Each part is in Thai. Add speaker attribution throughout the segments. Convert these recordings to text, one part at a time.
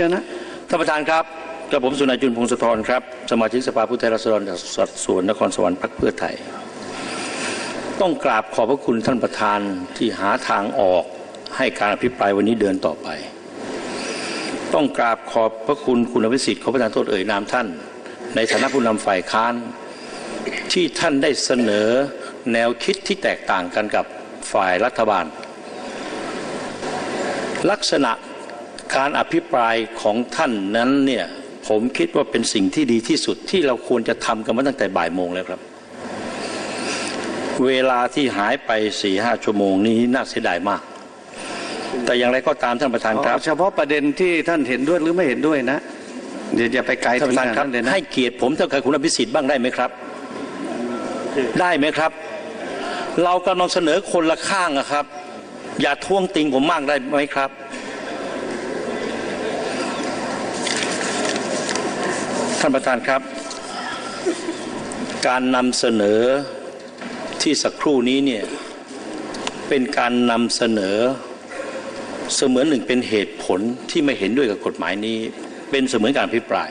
Speaker 1: ชิญนะ
Speaker 2: ท่านประธานครับกระผมสุนัยจุนพงศธรครับ สมาชิกสภาผู้แทนราษฎรจากสัดส่วนนครสวรรค์พรรคเพื่อไทย ต้องกราบขอบพระคุณท่านประธานที่หาทางออกให้การอภิปรายวันนี้เดินต่อไป ต้องกราบขอบพระคุณคุณอภิสิทธิ์ขอประทานโทษเอ่ยนามท่าน ในฐานะผู้นำฝ่ายค้าน ที่ท่านได้เสนอแนวคิดที่แตกต่างกันกับฝ่ายรัฐบาล ลักษณะ การอภิปรายของท่านนั้นเนี่ยผมคิดว่าเป็นสิ่งที่ดีที่สุดที่เราควรจะทำกันมาตั้งแต่บ่ายโมงแล้วครับ เวลาที่หายไปสี่ห้าชั่วโมงนี้น่าเสียดายมาก แต่อย่างไรก็ตามท่านประธานครับ
Speaker 1: เอาเฉพาะประเด็นที่ท่านเห็นด้วยหรือไม่เห็นด้วยนะ เดี๋ยวอย่าไปไกล
Speaker 2: ท่าน
Speaker 1: ถึ
Speaker 2: ป
Speaker 1: ง
Speaker 2: ระธาน
Speaker 1: ขนาด
Speaker 2: ครับ
Speaker 1: นั้นเลยนะ
Speaker 2: ให้เกียรติผมเท่ากับคุณอภิสิทธิ์บ้างได้ไหมครับ ได้ไหมครับ เรากำลังเสนอคนละข้างอะครับ อย่าท้วงติงผมมากได้ไหมครับ ท่านประธานครับ การนำเสนอที่สักครู่นี้เนี่ยเป็นการนำเสนอเสมือนหนึ่งเป็นเหตุผลที่ไม่เห็นด้วยกับกฎหมายนี้ เป็นเสมือนการพิปราย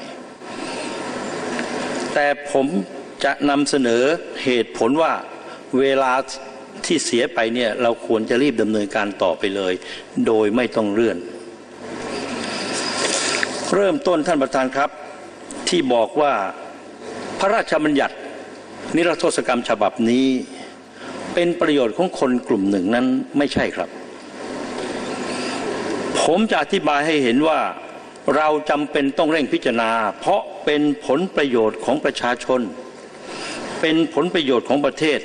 Speaker 2: แต่ผมจะนำเสนอเหตุผลว่าเวลาที่เสียไปเนี่ยเราควรจะรีบดำเนินการต่อไปเลย โดยไม่ต้องเลื่อน เริ่มต้นท่านประธานครับ ที่บอกว่าพระราชบัญญัติ นิรโทษกรรมฉบับนี้ เป็นประโยชน์ของคนกลุ่มหนึ่งนั้นไม่ใช่ครับ ผมจะอธิบายให้เห็นว่าเราจำเป็นต้องเร่งพิจารณา เพราะเป็นผลประโยชน์ของประชาชน เป็นผลประโยชน์ของประเทศ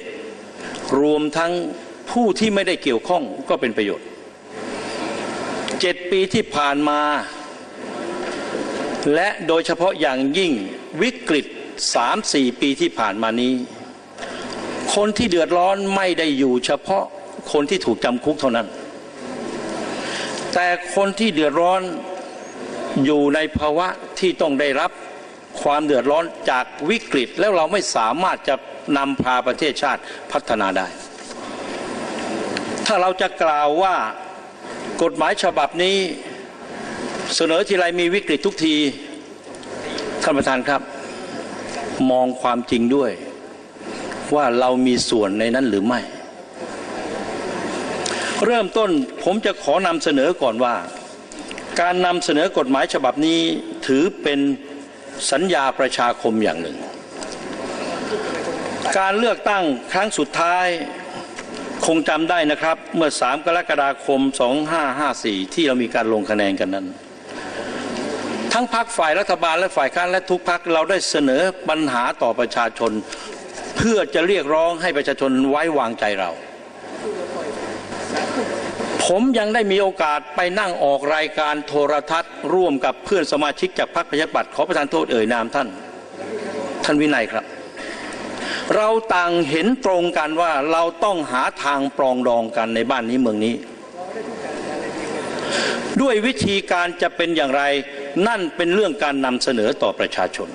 Speaker 2: รวมทั้งผู้ที่ไม่ได้เกี่ยวข้องก็เป็นประโยชน์เจ็ดปีที่ผ่านมา และโดยเฉพาะอย่างยิ่งวิกฤตสามสี่ปีที่ผ่านมานี้ คนที่เดือดร้อนไม่ได้อยู่เฉพาะคนที่ถูกจำคุกเท่านั้น แต่คนที่เดือดร้อนอยู่ในภาวะที่ต้องได้รับความเดือดร้อนจากวิกฤตแล้วเราไม่สามารถจะนำพาประเทศชาติพัฒนาได้ ถ้าเราจะกล่าวว่ากฎหมายฉบับนี้ เสนอทีไรมีวิกฤตทุกที ท่านประธานครับ มองความจริงด้วย ว่าเรามีส่วนในนั้นหรือไม่ เริ่มต้นผมจะขอนำเสนอก่อนว่า การนำเสนอกฎหมายฉบับนี้ถือเป็นสัญญาประชาคมอย่างหนึ่ง การเลือกตั้งครั้งสุดท้ายคงจำได้นะครับ เมื่อ 3 กรกฎาคม 2554 ที่เรามีการลงคะแนนกันนั้น ทั้งพักฝ่ายรัฐบาลและฝ่ายค้านและทุกพักเราได้เสนอปัญหาต่อประชาชน เพื่อจะเรียกร้องให้ประชาชนไว้วางใจเรา ผมยังได้มีโอกาสไปนั่งออกรายการโทรทัศน์ ร่วมกับเพื่อนสมาชิกจากพรรคประชาธิปัตย์ขอประทานโทษเอ่ยนามท่าน ท่านวินัยครับ เราต่างเห็นตรงกันว่าเราต้องหาทางปรองดองกันในบ้านนี้เมืองนี้ ด้วยวิธีการจะเป็นอย่างไร นั่นเป็นเรื่องการนำเสนอต่อประชาชน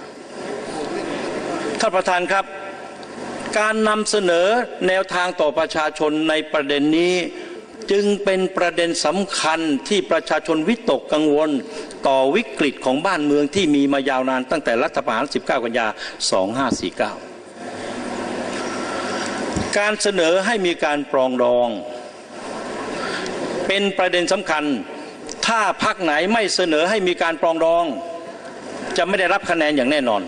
Speaker 2: ท่านประธานครับ การนำเสนอแนวทางต่อประชาชนในประเด็นนี้ จึงเป็นประเด็นสำคัญที่ประชาชนวิตกกังวล ต่อวิกฤตของบ้านเมืองที่มีมายาวนานตั้งแต่รัฐประหาร 19 กันยา 2549 การเสนอให้มีการปรองดอง เป็นประเด็นสำคัญ ถ้าพักไหนไม่เสนอให้มีการปรองดอง จะไม่ได้รับคะแนนอย่างแน่นอน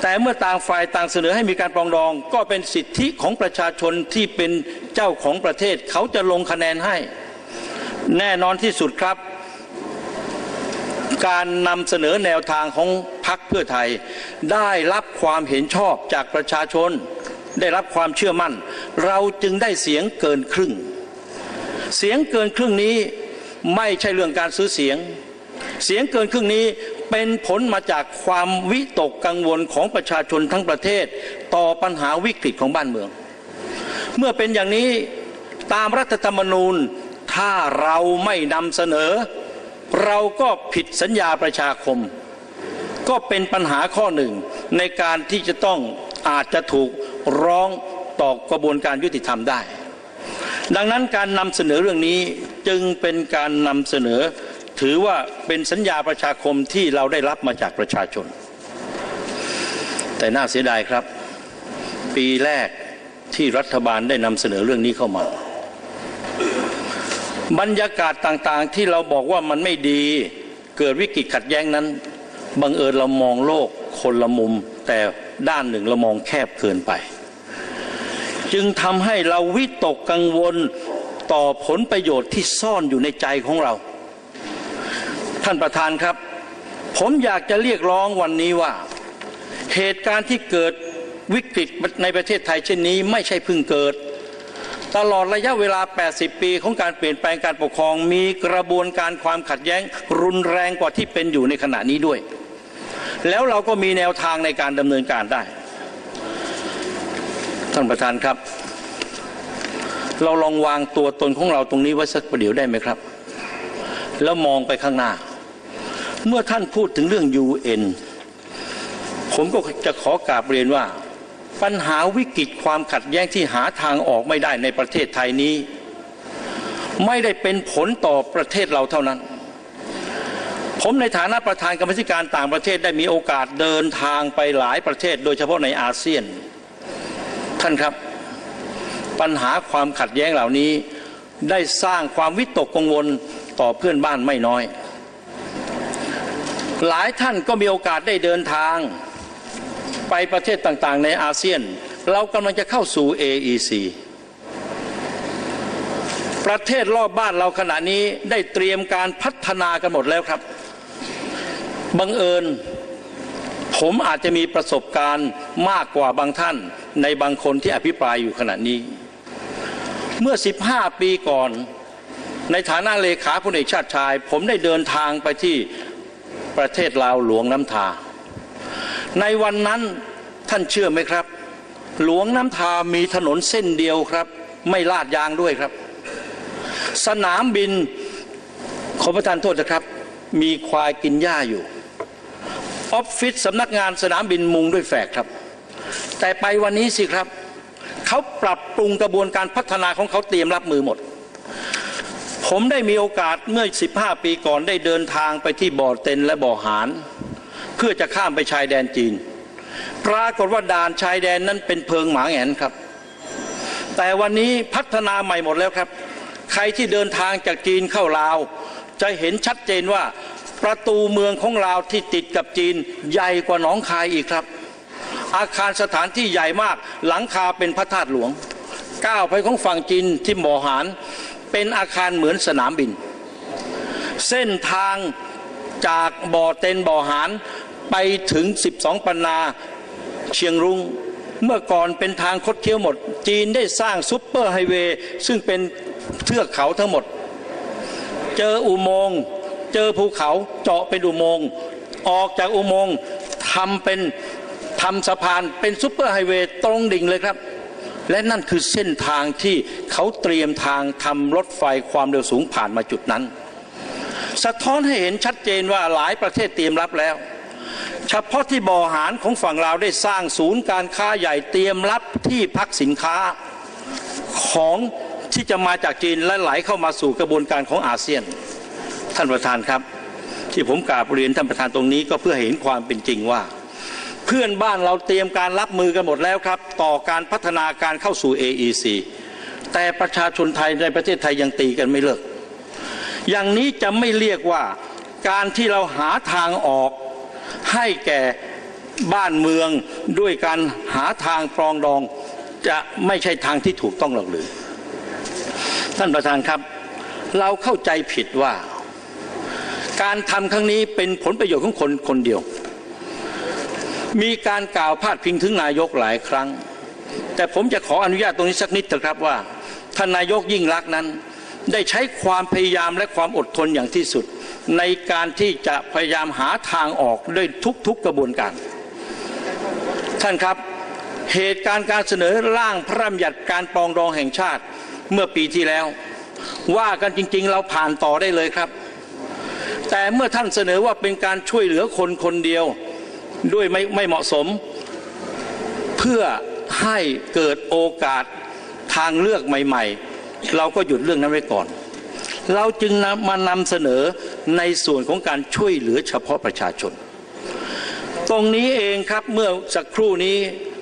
Speaker 2: แต่เมื่อต่างฝ่ายต่างเสนอให้มีการปรองดอง ก็เป็นสิทธิของประชาชนที่เป็นเจ้าของประเทศ เขาจะลงคะแนนให้ แน่นอนที่สุดครับ การนำเสนอแนวทางของพรรคเพื่อไทย ได้รับความเห็นชอบจากประชาชน ได้รับความเชื่อมั่น เราจึงได้เสียงเกินครึ่ง เสียงเกินครึ่งนี้ ไม่ใช่เรื่องการซื้อเสียง เสียงเกินครึ่งนี้เป็นผลมาจากความวิตกกังวลของประชาชนทั้งประเทศ ต่อปัญหาวิกฤตของบ้านเมือง เมื่อเป็นอย่างนี้ตามรัฐธรรมนูญถ้าเราไม่นำเสนอ เราก็ผิดสัญญาประชาคม ก็เป็นปัญหาข้อหนึ่ง ในการที่จะต้องอาจจะถูกร้องต่อกระบวนการยุติธรรมได้ ดังนั้นการนำเสนอเรื่องนี้ จึงเป็นการนำเสนอ ถือว่าเป็นสัญญาประชาคมที่เราได้รับมาจากประชาชน แต่น่าเสียดายครับ ปีแรกที่รัฐบาลได้นำเสนอเรื่องนี้เข้ามา บรรยากาศต่างๆที่เราบอกว่ามันไม่ดีเกิดวิกฤตขัดแย้งนั้นบังเอิญเรามองโลกคนละมุม แต่ด้านหนึ่งเรามองแคบเกินไป จึงทำให้เราวิตกกังวล ต่อผลประโยชน์ที่ซ่อนอยู่ในใจของเรา ท่านประธานครับ ผมอยากจะเรียกร้องวันนี้ว่า เหตุการณ์ที่เกิดวิกฤตในประเทศไทยเช่นนี้ไม่ใช่เพิ่งเกิด ตลอดระยะเวลา 80 ปีของการเปลี่ยนแปลงการปกครอง มีกระบวนการความขัดแย้งรุนแรงกว่าที่เป็นอยู่ในขณะนี้ด้วย แล้วเราก็มีแนวทางในการดำเนินการได้ ท่านประธานครับ เราลองวางตัวตนของเราตรงนี้ไว้สักประเดี๋ยวได้ไหมครับ แล้วมองไปข้างหน้า เมื่อท่านพูดถึงเรื่อง UN ผมก็จะขอกราบเรียนว่า ปัญหาวิกฤตความขัดแย้งที่หาทางออกไม่ได้ในประเทศไทยนี้ ไม่ได้เป็นผลต่อประเทศเราเท่านั้น ผมในฐานะประธานกรรมธิการต่างประเทศได้มีโอกาสเดินทางไปหลายประเทศ โดยเฉพาะในอาเซียน ท่านครับ ปัญหาความขัดแย้งเหล่านี้ ได้สร้างความวิตกกังวลต่อเพื่อนบ้านไม่น้อย หลายท่านก็มีโอกาสได้เดินทาง ไปประเทศต่างๆ ในอาเซียน เรากำลังจะเข้าสู่ AEC ประเทศรอบบ้านเราขณะนี้ได้เตรียมการพัฒนากันหมดแล้วครับ บังเอิญ ผมอาจจะมีประสบการณ์มากกว่าบางท่านในบางคนที่อภิปรายอยู่ขณะนี้ เมื่อ 15 ปีก่อน ในฐานะเลขาพลเอกชาติชาย ผมได้เดินทางไปที่ประเทศลาวหลวงน้ำทา ในวันนั้นท่านเชื่อไหมครับ หลวงน้ำทามีถนนเส้นเดียวครับ ไม่ลาดยางด้วยครับ สนามบินขอประทานโทษนะครับ มีควายกินหญ้าอยู่ออฟฟิศสำนักงานสนามบินมุงด้วยแฝกครับ แต่ไปวันนี้สิครับ เขาปรับปรุงกระบวนการพัฒนาของเขาเตรียมรับมือหมด ผมได้มีโอกาสเมื่อ 15 ปีก่อนได้เดินทางไปที่บ่อเต็นและบ่อหารเพื่อจะข้ามไปชายแดนจีน ปรากฏว่าด่านชายแดนนั้นเป็นเพิงหมาแหงนครับ แต่วันนี้พัฒนาใหม่หมดแล้วครับ ใครที่เดินทางจากจีนเข้าลาว จะเห็นชัดเจนว่าประตูเมืองของลาวที่ติดกับจีนใหญ่กว่าหนองคายอีกครับ อาคารสถานที่ใหญ่มาก หลังคาเป็นพระธาตุหลวงก้าวไปของฝั่งจีนที่บ่อหารเป็นอาคารเหมือนสนามบิน เส้นทางจากบ่อเต็นบ่อหารไปถึง 12 ปันนาเชียงรุง้งเมื่อก่อนเป็นทางคดเคี้ยวหมด จีนได้สร้างซุปเปอร์ไฮเวย์ซึ่งเป็นเทือกเขาทั้งหมด เจออุโมงค์เจอภูเขาเจาะเป็นอุโมงค์ออกจากอุโมงค์ทำเป็น ทำสะพานเป็นซุปเปอร์ไฮเวย์ตรงดิ่งเลยครับ และนั่นคือเส้นทางที่เขาเตรียมทางทำรถไฟความเร็วสูงผ่านมาจุดนั้น สะท้อนให้เห็นชัดเจนว่าหลายประเทศเตรียมรับแล้วเฉพาะที่บ่อหารของฝั่งลาวได้สร้างศูนย์การค้าใหญ่เตรียมรับที่พักสินค้าของที่จะมาจากจีนและไหลเข้ามาสู่กระบวนการของอาเซียน ท่านประธานครับ ที่ผมกราบเรียนท่านประธานตรงนี้ก็เพื่อเห็นความเป็นจริงว่า เพื่อนบ้านเราเตรียมการรับมือกันหมดแล้วครับ ต่อการพัฒนาการเข้าสู่ AEC แต่ประชาชนไทยในประเทศไทยยังตีกันไม่เลิก อย่างนี้จะไม่เรียกว่าการที่เราหาทางออกให้แก่บ้านเมืองด้วยการหาทางปรองดองจะไม่ใช่ทางที่ถูกต้องหรอกหรือ ท่านประธานครับ เราเข้าใจผิดว่า การทำครั้งนี้เป็นผลประโยชน์ของคนคนเดียว มีการกล่าวพาดพิงถึงนายกหลายครั้ง แต่ผมจะขออนุญาตตรงนี้สักนิดเถอะครับว่าท่านนายกยิ่งรักนั้น ได้ใช้ความพยายามและความอดทนอย่างที่สุด ในการที่จะพยายามหาทางออกด้วยทุกๆกระบวนการ ท่านครับเหตุการณ์การเสนอร่างพระราชบัญญัติการปรองดองแห่งชาติเมื่อปีที่แล้ว ว่ากันจริงๆเราผ่านต่อได้เลยครับ แต่เมื่อท่านเสนอว่าเป็นการช่วยเหลือคนคนเดียว ด้วยไม่ไม่เหมาะสม เพื่อให้เกิดโอกาสทางเลือกใหม่ ๆ เราก็หยุดเรื่องนั้นไว้ก่อน เราจึงนำมานำเสนอในส่วนของการช่วยเหลือเฉพาะประชาชน ตรงนี้เองครับเมื่อสักครู่นี้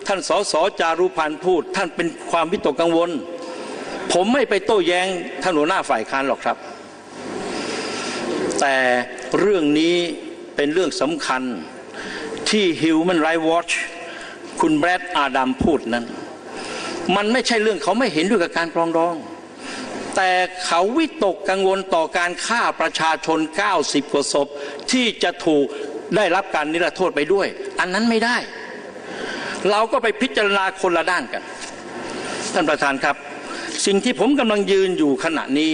Speaker 2: ท่านสสจารุพันธ์พูด ท่านเป็นความวิตกกังวล ผมไม่ไปโต้แย้งท่านหัวหน้าฝ่ายค้านหรอกครับ แต่เรื่องนี้เป็นเรื่องสำคัญ ที่ Human Rights Watch คุณแบรดอาดัมพูดนั้น มันไม่ใช่เรื่องเขาไม่เห็นด้วยกับการปรองดอง แต่เขาวิตกกังวลต่อการฆ่าประชาชน 90 กว่าศพ ที่จะถูกได้รับการนิรโทษไปด้วย อันนั้นไม่ได้ เราก็ไปพิจารณาคนละด้านกัน ท่านประธานครับ สิ่งที่ผมกำลังยืนอยู่ขณะนี้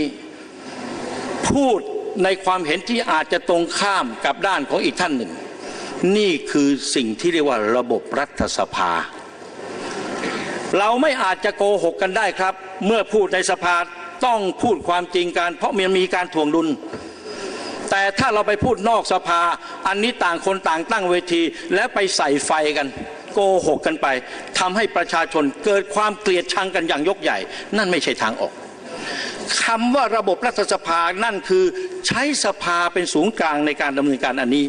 Speaker 2: พูดในความเห็นที่อาจจะตรงข้ามกับด้านของอีกท่านหนึ่ง นี่คือสิ่งที่เรียกว่าระบบรัฐสภา เราไม่อาจจะโกหกกันได้ครับ เมื่อพูดในสภาต้องพูดความจริงกัน เพราะมันมีการถ่วงดุล แต่ถ้าเราไปพูดนอกสภา อันนี้ต่างคนต่างตั้งเวที และไปใส่ไฟกัน โกหกกันไปทำให้ประชาชนเกิดความเกลียดชังกันอย่างยกใหญ่ นั่นไม่ใช่ทางออกคำว่าระบบรัฐสภานั่นคือใช้สภาเป็นศูนย์กลางในการดำเนินการอันนี้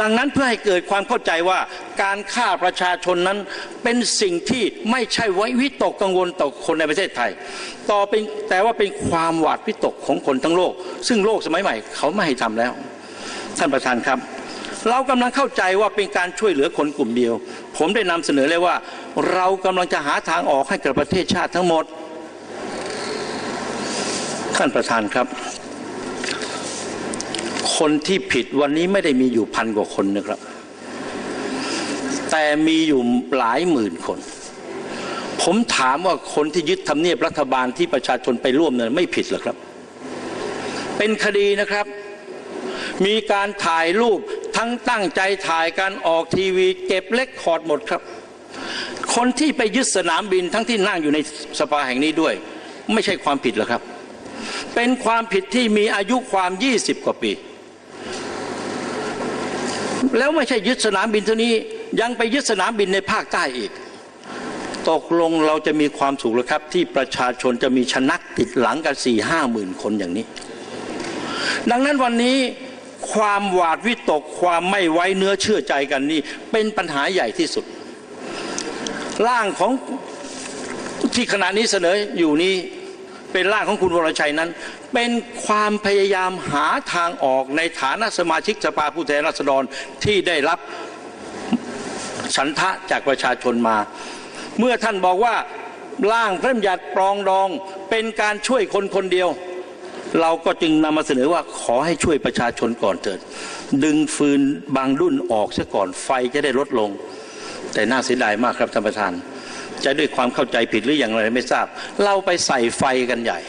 Speaker 2: ดังนั้นเพื่อให้เกิดความเข้าใจว่าการฆ่าประชาชนนั้นเป็นสิ่งที่ไม่ใช่ไว้วิตกกังวลต่อคนในประเทศไทย ต่อเป็นแต่ว่าเป็นความหวาดวิตกของคนทั้งโลก ซึ่งโลกสมัยใหม่เขาไม่ให้ทำแล้ว ท่านประธานครับ เรากำลังเข้าใจว่าเป็นการช่วยเหลือคนกลุ่มเดียว ผมได้นำเสนอเลยว่า เรากำลังจะหาทางออกให้กับประเทศชาติทั้งหมด ท่านประธานครับ คนที่ผิดวันนี้ไม่ได้มีอยู่พันกว่าคนนะครับ แต่มีอยู่หลายหมื่นคน ผมถามว่าคนที่ยึดทำเนียบรัฐบาลที่ประชาชนไปร่วมเนี่ยไม่ผิดหรอครับ เป็นคดีนะครับ มีการถ่ายรูปทั้งตั้งใจถ่ายการออกทีวี เก็บเล็กคอร์ดหมดครับ คนที่ไปยึดสนามบินทั้งที่นั่งอยู่ในสภาแห่งนี้ด้วย ไม่ใช่ความผิดหรอครับเป็นความผิดที่มีอายุความ 20 กว่าปี แล้วไม่ใช่ยึดสนามบินเท่านี้ยังไปยึดสนามบินในภาคใต้อีก ตกลงเราจะมีความสุขหรือครับ ที่ประชาชนจะมีชนักติดหลังกันสี่ห้าหมื่นคนอย่างนี้ ดังนั้นวันนี้ความหวาดวิตกความไม่ไว้เนื้อเชื่อใจกันนี่เป็นปัญหาใหญ่ที่สุด ร่างของที่ขณะนี้เสนออยู่นี้เป็นร่างของคุณวรชัยนั้น เป็นความพยายามหาทางออกในฐานะสมาชิกสภาผู้แทนราษฎรที่ได้รับฉันทะจากประชาชนมา เมื่อท่านบอกว่าร่างพระบัญญัติปรองดองเป็นการช่วยคนคนเดียว เราก็จึงนำมาเสนอว่าขอให้ช่วยประชาชนก่อนเถิด ดึงฟืนบางรุ่นออกซะก่อนไฟจะได้ลดลง แต่น่าเสียดายมากครับท่านประธาน จะด้วยความเข้าใจผิดหรืออย่างไรไม่ทราบ เราไปใส่ไฟกันใหญ่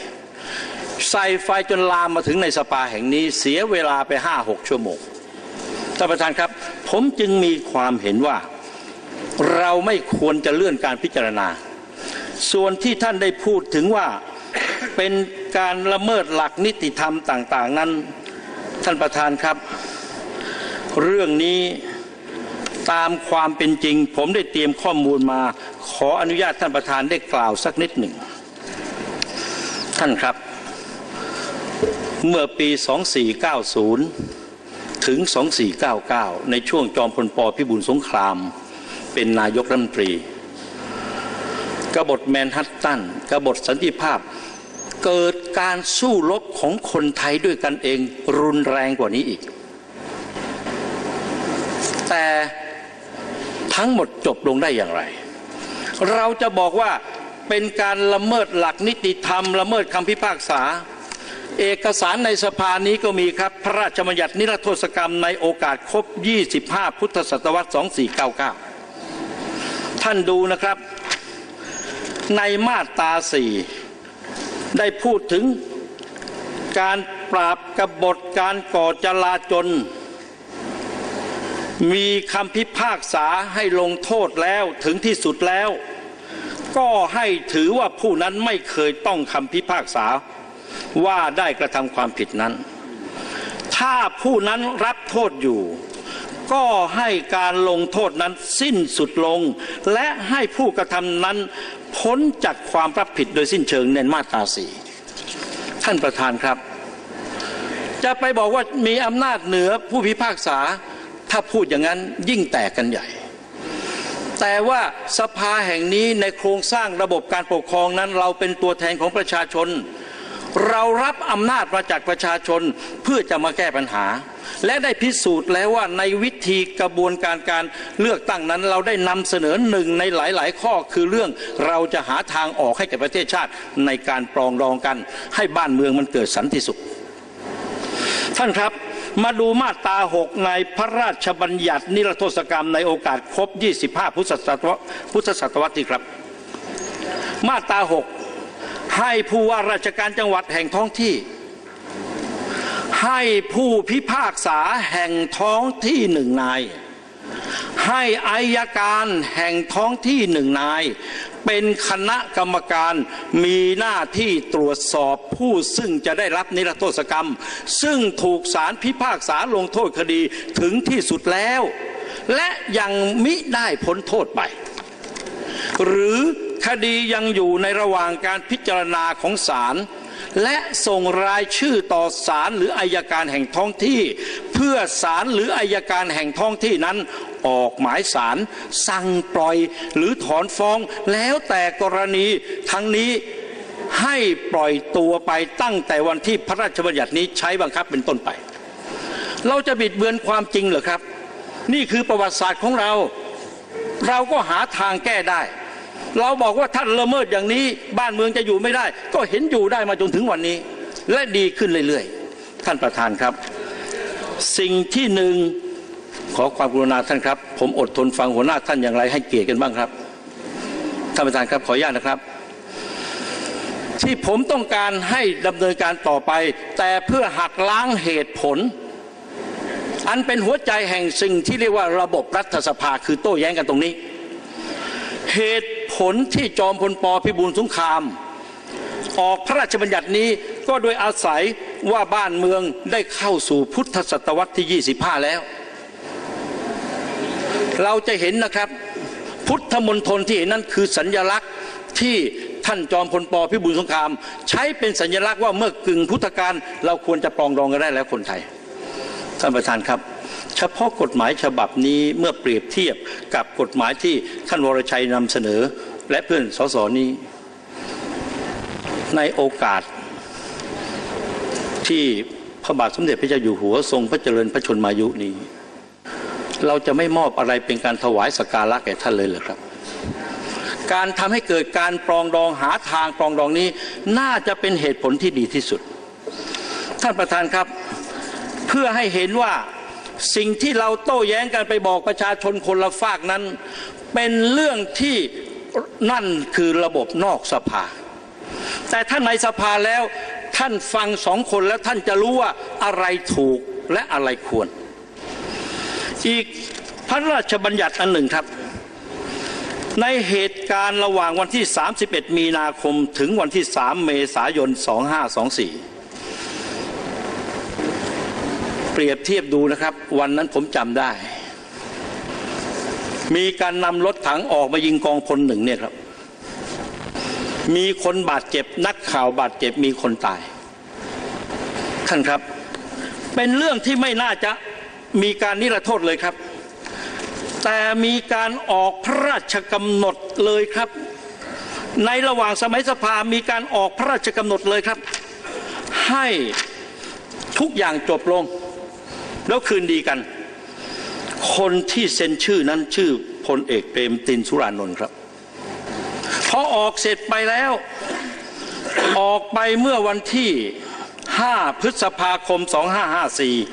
Speaker 2: ใส่ไฟจนลามมาถึงในสภาแห่งนี้เสียเวลาไปห้าหกชั่วโมงท่านประธานครับ ผมจึงมีความเห็นว่าเราไม่ควรจะเลื่อนการพิจารณา ส่วนที่ท่านได้พูดถึงว่าเป็นการละเมิดหลักนิติธรรมต่าง ๆ นั้น ท่านประธานครับ เรื่องนี้ตามความเป็นจริง ผมได้เตรียมข้อมูลมา ขออนุญาตท่านประธานได้กล่าวสักนิดหนึ่ง ท่านครับ เมื่อปี 2490 ถึง 2499 ในช่วงจอมพลปพิบูลสงคราม เป็นนายกรัฐมนตรี กบฏแมนฮัตตัน กบฏสันติภาพ เกิดการสู้รบของคนไทยด้วยกันเองรุนแรงกว่านี้อีก แต่ทั้งหมดจบลงได้อย่างไร เราจะบอกว่าเป็นการละเมิดหลักนิติธรรม ละเมิดคำพิพากษา เอกสารในสภานี้ก็มีครับ พระราชบัญญัตินิรโทษกรรมในโอกาสครบ 25 พุทธศตวรรษ 2499 ท่านดูนะครับ ในมาตราสี่ได้พูดถึงการปราบกบฏการก่อจลาจลมีคำพิพากษาให้ลงโทษแล้วถึงที่สุดแล้ว ก็ให้ถือว่าผู้นั้นไม่เคยต้องคำพิพากษา ว่าได้กระทำความผิดนั้น ถ้าผู้นั้นรับโทษอยู่ ก็ให้การลงโทษนั้นสิ้นสุดลง และให้ผู้กระทำนั้นพ้นจากความรับผิดโดยสิ้นเชิงในมาตราสี่ท่านประธานครับ จะไปบอกว่ามีอำนาจเหนือผู้พิพากษา ถ้าพูดอย่างนั้นยิ่งแตกกันใหญ่แต่ว่าสภาแห่งนี้ในโครงสร้างระบบการปกครองนั้น เราเป็นตัวแทนของประชาชน เรารับอำนาจมาจากประชาชนเพื่อจะมาแก้ปัญหา และได้พิสูจน์แล้วว่าในวิธีกระบวนการการเลือกตั้งนั้น เราได้นำเสนอหนึ่งในหลาย ๆ ข้อคือเรื่องเราจะหาทางออกให้แก่ประเทศชาติในการปรองดองกัน ให้บ้านเมืองมันเกิดสันติสุข ท่านครับมาดูมาตรา6ในพระราชบัญญัตินิรโทษกรรมในโอกาสครบ 25 พุทธศตวรรษพุทธศตวรรษที่ครับ มาตรา6 ให้ผู้ว่าราชการจังหวัดแห่งท้องที่ ให้ผู้พิพากษาแห่งท้องที่หนึ่งนาย ให้อายการแห่งท้องที่หนึ่งนาย เป็นคณะกรรมการมีหน้าที่ตรวจสอบผู้ซึ่งจะได้รับนิรโทษกรรม ซึ่งถูกศาลพิพากษาลงโทษคดีถึงที่สุดแล้ว และยังมิได้พ้นโทษไป หรือ คดียังอยู่ในระหว่างการพิจารณาของศาลและส่งรายชื่อต่อศาลหรืออายการแห่งท้องที่ เพื่อศาลหรืออายการแห่งท้องที่นั้น ออกหมายศาลสั่งปล่อยหรือถอนฟ้องแล้วแต่กรณีทั้งนี้ให้ปล่อยตัวไปตั้งแต่วันที่พระราชบัญญัตินี้ใช้บังคับเป็นต้นไป เราจะบิดเบือนความจริงเหรอครับ นี่คือประวัติศาสตร์ของเรา เราก็หาทางแก้ได้ เราบอกว่าท่านละเมิดอย่างนี้ บ้านเมืองจะอยู่ไม่ได้ ก็เห็นอยู่ได้มาจนถึงวันนี้ และดีขึ้นเรื่อยๆ ท่านประธานครับ สิ่งที่หนึ่งขอความกรุณาท่านครับ ผมอดทนฟังหัวหน้าท่านอย่างไรให้เกียรติกันบ้างครับท่านประธานครับขออนุญาตนะครับ ที่ผมต้องการให้ดำเนินการต่อไป แต่เพื่อหักล้างเหตุผล อันเป็นหัวใจแห่งสิ่งที่เรียกว่าระบบรัฐสภาคือโต้แย้งกันตรงนี้ เหตุ ผลที่จอมพลปพิบูลสงคราม ออกพระราชบัญญัตินี้ก็โดยอาศัยว่าบ้านเมืองได้เข้าสู่พุทธศตวรรษที่ 25 แล้ว เราจะเห็นนะครับ พุทธมณฑลที่เห็นนั้นคือสัญญลักษณ์ที่ท่านจอมพลปพิบูลสงคราม ใช้เป็นสัญลักษณ์ว่าเมื่อกึ่งพุทธกาลเราควรจะปรองดองกันได้แล้วคนไทย ท่านประธานครับ เฉพาะกฎหมายฉบับนี้เมื่อเปรียบเทียบกับกฎหมายที่ท่านวรชัยนำเสนอ และเพื่อนสสนี้ ในโอกาสที่พระบาทสมเด็จพระเจ้าอยู่หัวทรงพระเจริญพระชนมายุนี้ เราจะไม่มอบอะไรเป็นการถวายสการะแก่ท่านเลยเหรอครับ การทำให้เกิดการปรองดองหาทางปรองดองนี้ น่าจะเป็นเหตุผลที่ดีที่สุด ท่านประธานครับ เพื่อให้เห็นว่า สิ่งที่เราโต้แย้งกันไปบอกประชาชนคนละฝากนั้น เป็นเรื่องที่นั่นคือระบบนอกสภา แต่ท่านในสภาแล้วท่านฟังสองคนแล้วท่านจะรู้ว่าอะไรถูกและอะไรควร อีกพระราชบัญญัติอันหนึ่งครับ ในเหตุการณ์ระหว่างวันที่ 31 มีนาคมถึงวันที่ 3 เมษายน 2524 เปรียบเทียบดูนะครับ วันนั้นผมจำได้ มีการนำรถถังออกมายิงกองพลหนึ่งเนี่ยครับ มีคนบาดเจ็บ นักข่าวบาดเจ็บมีคนตาย ท่านครับ เป็นเรื่องที่ไม่น่าจะมีการนิรโทษเลยครับ แต่มีการออกพระราชกำหนดเลยครับ ในระหว่างสมัยสภามีการออกพระราชกำหนดเลยครับ ให้ทุกอย่างจบลง แล้วคืนดีกัน คนที่เซ็นชื่อนั้นชื่อพลเอกเปรมตินสุรานนท์ครับ พอออกเสร็จไปแล้ว ออกไปเมื่อวันที่ 5 พฤษภาคม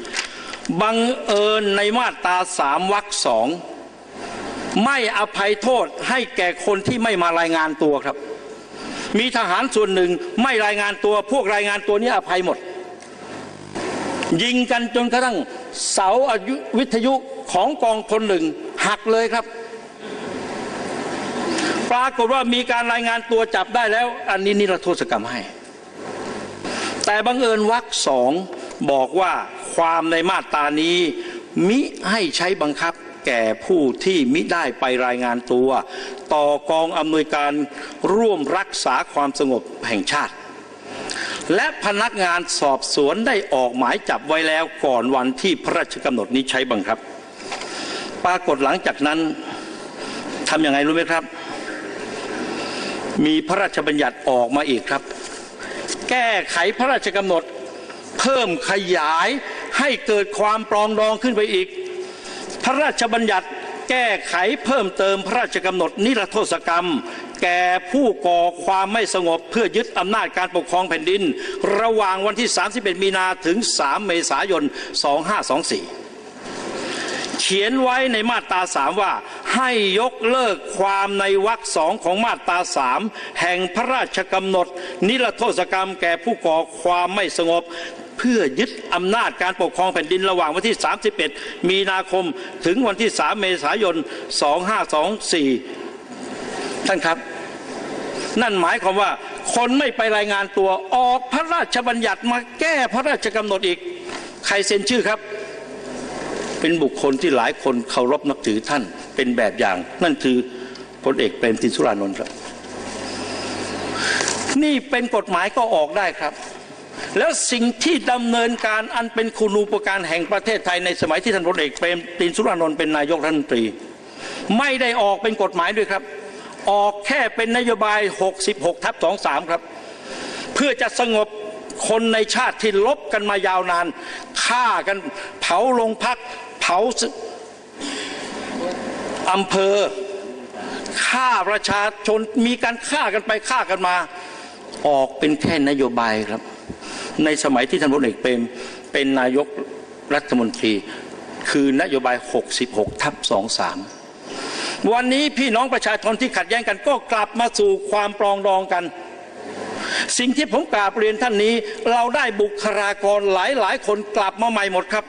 Speaker 2: 2554 บังเอิญในมาตราสามวรรคสองไม่อภัยโทษให้แก่คนที่ไม่มารายงานตัวครับ มีทหารส่วนหนึ่งไม่รายงานตัว พวกรายงานตัวนี้อภัยหมด ยิงกันจนกระทั่ง เสาอายุวิทยุของกองพลหนึ่งหักเลยครับ ปรากฏว่ามีการรายงานตัวจับได้แล้ว อันนี้นิรโทษกรรมให้ แต่บังเอิญวรรคสองบอกว่าความในมาตรานี้ มิให้ใช้บังคับแก่ผู้ที่มิได้ไปรายงานตัว ต่อกองอำนวยการร่วมรักษาความสงบแห่งชาติ และพนักงานสอบสวนได้ออกหมายจับไว้แล้วก่อนวันที่พระราชกำหนดนี้ใช้บังคับ ปรากฏหลังจากนั้นทำยังไงรู้ไหมครับ มีพระราชบัญญัติออกมาอีกครับ แก้ไขพระราชกำหนด เพิ่มขยายให้เกิดความปรองดองขึ้นไปอีก พระราชบัญญัติแก้ไขเพิ่มเติมพระราชกำหนดนิรโทษกรรม แก่ผู้ก่อความไม่สงบเพื่อยึดอำนาจการปกครองแผ่นดิน ระหว่างวันที่ 31 มีนาถึง 3 เมษายน 2524 เขียนไว้ในมาตราสามว่า ให้ยกเลิกความในวรรคสองของมาตราสามแห่งพระราชกำหนด นิรโทษกรรมแก่ผู้ก่อความไม่สงบเพื่อยึดอำนาจการปกครองแผ่นดินระหว่างวันที่ 31 มีนาคมถึงวันที่ 3 เมษายน 2524 ท่านครับ นั่นหมายความว่า คนไม่ไปรายงานตัวออกพระราชบัญญัติมาแก้พระราชกำหนดอีก ใครเซ็นชื่อครับ เป็นบุคคลที่หลายคนเคารพนับถือท่านเป็นแบบอย่าง นั่นคือพลเอกเปรมตินสุรานนท์ครับ นี่เป็นกฎหมายก็ออกได้ครับแล้วสิ่งที่ดำเนินการอันเป็นคุณูปการแห่งประเทศไทยในสมัยที่ท่านพลเอกเปรมตินสุรานนท์เป็นนายกรัฐมนตรี ไม่ได้ออกเป็นกฎหมายด้วยครับ ออกแค่เป็นนโยบาย 66ทับ23 ครับ เพื่อจะสงบคนในชาติที่ลบกันมายาวนานฆ่ากันเผาโรงพัก เผาอำเภอฆ่าประชาชนมีการฆ่ากันไปฆ่ากันมา ออกเป็นแค่นโยบายครับ ในสมัยที่ท่านพลเอกเปรมเป็นนายกรัฐมนตรี คือนโยบาย 66ทับ23 วันนี้พี่น้องประชาชนที่ขัดแย้งกันก็กลับมาสู่ความปรองดองกัน สิ่งที่ผมกราบเรียนท่านนี้ เราได้บุคลากรหลายหลายคนกลับมาใหม่หมดครับ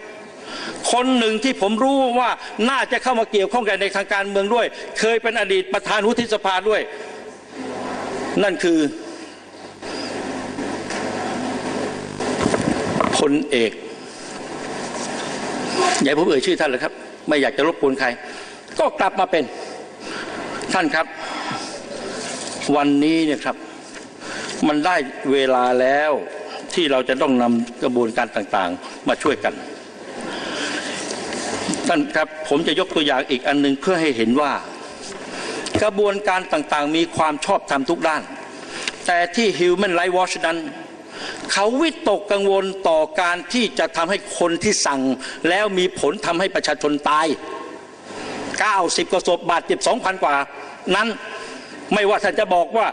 Speaker 2: คนหนึ่งที่ผมรู้ว่าน่าจะเข้ามาเกี่ยวข้องกันในทางการเมืองด้วย เคยเป็นอดีตประธานวุฒิสภาด้วย นั่นคือพลเอกอย่าให้ผมเอ่ยชื่อท่านเลยครับ ไม่อยากจะรบกวนใคร ก็กลับมาเป็น ท่านครับ วันนี้เนี่ยครับ มันได้เวลาแล้วที่เราจะต้องนำกระบวนการต่างๆ มาช่วยกัน ท่านครับผมจะยกตัวอย่างอีกอันหนึ่งเพื่อให้เห็นว่า กระบวนการต่างๆ มีความชอบธรรมทุกด้าน แต่ที่ Human Rights Watch นั้นเขาวิตกกังวลต่อการที่จะทำให้คนที่สั่ง แล้วมีผลทำให้ประชาชนตาย 90กว่าศพบาดเจ็บ2,000 กว่า นั้นไม่ว่าท่านจะบอกว่า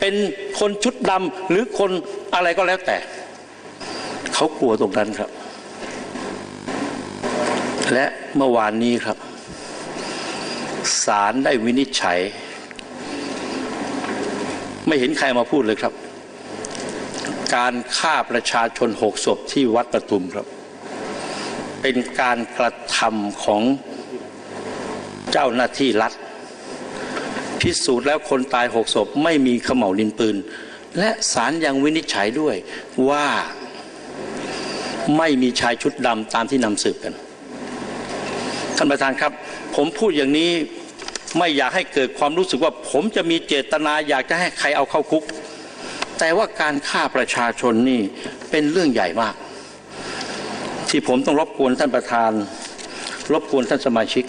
Speaker 2: เป็นคนชุดดำหรือคนอะไรก็แล้วแต่ เขากลัวตรงนั้นครับ และเมื่อวานนี้ครับศาลได้วินิจฉัย ไม่เห็นใครมาพูดเลยครับ การฆ่าประชาชนหกศพที่วัดประทุมครับ เป็นการกระทำของ เจ้าหน้าที่รัฐ พิสูจน์แล้วคนตายหกศพไม่มีขม่าวดินปืน และศาลยังวินิจฉัยด้วยว่าไม่มีชายชุดดำตามที่นำสืบกัน ท่านประธานครับ ผมพูดอย่างนี้ไม่อยากให้เกิดความรู้สึกว่า ผมจะมีเจตนาอยากจะให้ใครเอาเข้าคุก แต่ว่าการฆ่าประชาชนนี่เป็นเรื่องใหญ่มาก ที่ผมต้องรบกวนท่านประธาน รบกวนท่านสมาชิก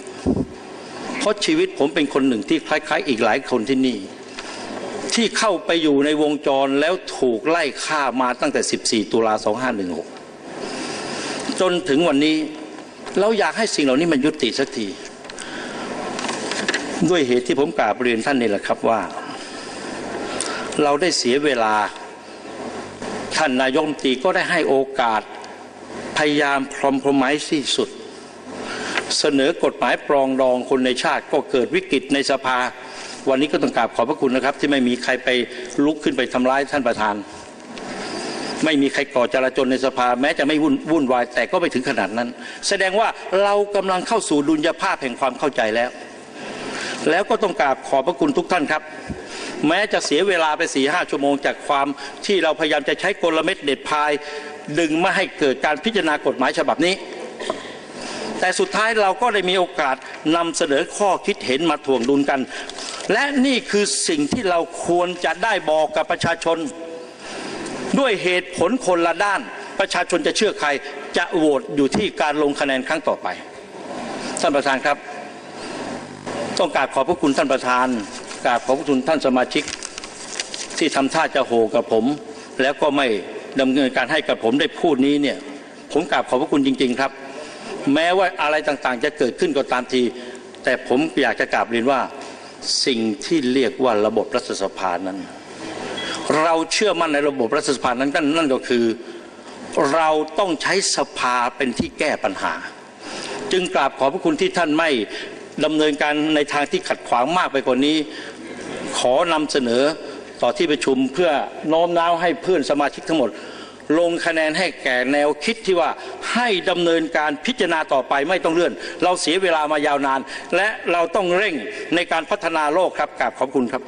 Speaker 2: เพราะชีวิตผมเป็นคนหนึ่งที่คล้ายๆ อีกหลายคนที่นี่ ที่เข้าไปอยู่ในวงจรแล้วถูกไล่ฆ่ามาตั้งแต่ 14 ตุลา 2516 จนถึงวันนี้เราอยากให้สิ่งเหล่านี้มันยุติสักที ด้วยเหตุที่ผมกราบเรียนท่านนี่แหละครับว่า เราได้เสียเวลา ท่านนายกมตรีก็ได้ให้โอกาสพยายามพรอมพรไม้ที่สุด เสนอกฎหมายปรองดองคนในชาติก็เกิดวิกฤตในสภา วันนี้ก็ต้องกราบขอบพระคุณนะครับ ที่ไม่มีใครไปลุกขึ้นไปทำร้ายท่านประธาน ไม่มีใครก่อจราจนในสภา แม้จะไม่วุ่นวุ่นวายแต่ก็ไม่ถึงขนาดนั้น แสดงว่าเรากำลังเข้าสู่ดุลยภาพแห่งความเข้าใจแล้ว แล้วก็ต้องกราบขอบพระคุณทุกท่านครับแม้จะเสียเวลาไปสี่ห้าชั่วโมงจากความที่เราพยายามจะใช้กลเม็ดเด็ดพาย ดึงไม่ให้เกิดการพิจารณากฎหมายฉบับนี้ แต่สุดท้ายเราก็ได้มีโอกาสนำเสนอข้อคิดเห็นมาถ่วงดุลกัน และนี่คือสิ่งที่เราควรจะได้บอกกับประชาชน ด้วยเหตุผลคนละด้าน ประชาชนจะเชื่อใครจะโหวตอยู่ที่การลงคะแนนครั้งต่อไปท่านประธานครับ ต้องกราบขอบพระคุณท่านประธานกราบขอบพระคุณท่านสมาชิก ที่ทำท่าจะโหกับผม แล้วก็ไม่ดำเนินการให้กับผมได้พูดนี้เนี่ย ผมกราบขอบพระคุณจริง ๆ ครับ แม้ว่าอะไรต่างๆ จะเกิดขึ้นก็ตามที แต่ผมอยากจะกราบเรียนว่าสิ่งที่เรียกว่าระบบรัฐสภานั้น เราเชื่อมั่นในระบบรัฐสภานั้นนั่นนั่นก็คือ เราต้องใช้สภาเป็นที่แก้ปัญหา จึงกราบขอบพระคุณที่ท่านไม่ดำเนินการในทางที่ขัดขวางมากไปกว่านี้ ขอนำเสนอต่อที่ประชุมเพื่อโน้มน้าวให้เพื่อนสมาชิกทั้งหมด ลงคะแนนให้แก่แนวคิดที่ว่าให้ดำเนินการพิจารณาต่อไปไม่ต้องเลื่อน เราเสียเวลามายาวนาน และเราต้องเร่งในการพัฒนาโลกครับกราบขอบคุณครับ